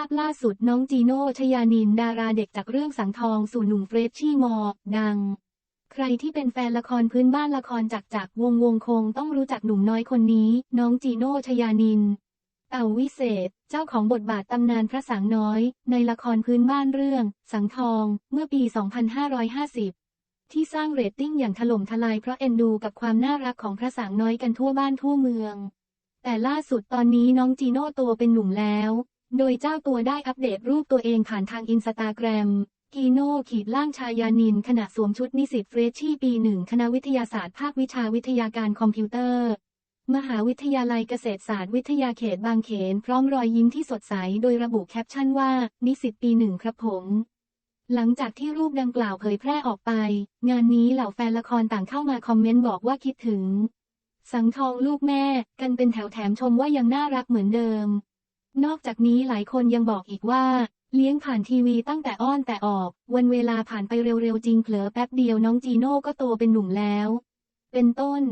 าพล่าสุดน้องจีโน่ชยานินดาราเด็กจากเรื่องสังทองสู่หนุ่มเฟรชชี่มอ ดัง ใครที่เป็นแฟนละครพื้นบ้านละครจากจากวงวงคงต้องรู้จักหนุ่มน้อยคนนี้ น้องจีโน่ชยานิน เต่าวิเศษ เจ้าของบทบาทตำนานพระสังน้อย ในละครพื้นบ้านเรื่อง สังทอง เมื่อปี 2550 ที่สร้างเรตติ้งอย่างถล่มทลายเพราะเอ็นดูกับความน่ารักของพระสังน้อยกันทั่วบ้านทั่วเมือง แต่ล่าสุดตอนนี้น้องจีโน่โตเป็นหนุ่มแล้ว โดยเจ้าตัวได้อัปเดตรูปตัวเองผ่านทางอินสตาแกรมจีโน่ขีดล่างชายานิน ขณะสวมชุดนิสิตเฟรชชี่ปีหนึ่งคณะวิทยาศาสตร์ภาควิชาวิทยาการคอมพิวเตอร์ มหาวิทยาลัยเกษตรศาสตร์วิทยาเขตบางเขน พร้อมรอยยิ้มที่สดใส โดยระบุแคปชั่นว่า นิสิตปีหนึ่งครับผม หลังจากที่รูปดังกล่าวเผยแพร่ออกไป งานนี้เหล่าแฟนละครต่างเข้ามาคอมเมนต์บอกว่าคิดถึง สังทองลูกแม่ กันเป็นแถวแถมชมว่ายังน่ารักเหมือนเดิม นอกจากนี้หลายคนยังบอกอีกว่า เลี้ยงผ่านทีวีตั้งแต่อ้อนแต่ออก วันเวลาผ่านไปเร็วๆจริงเผลอแป๊บเดียวน้องจีโน่ก็โตเป็นหนุ่มแล้ว เป็นต้น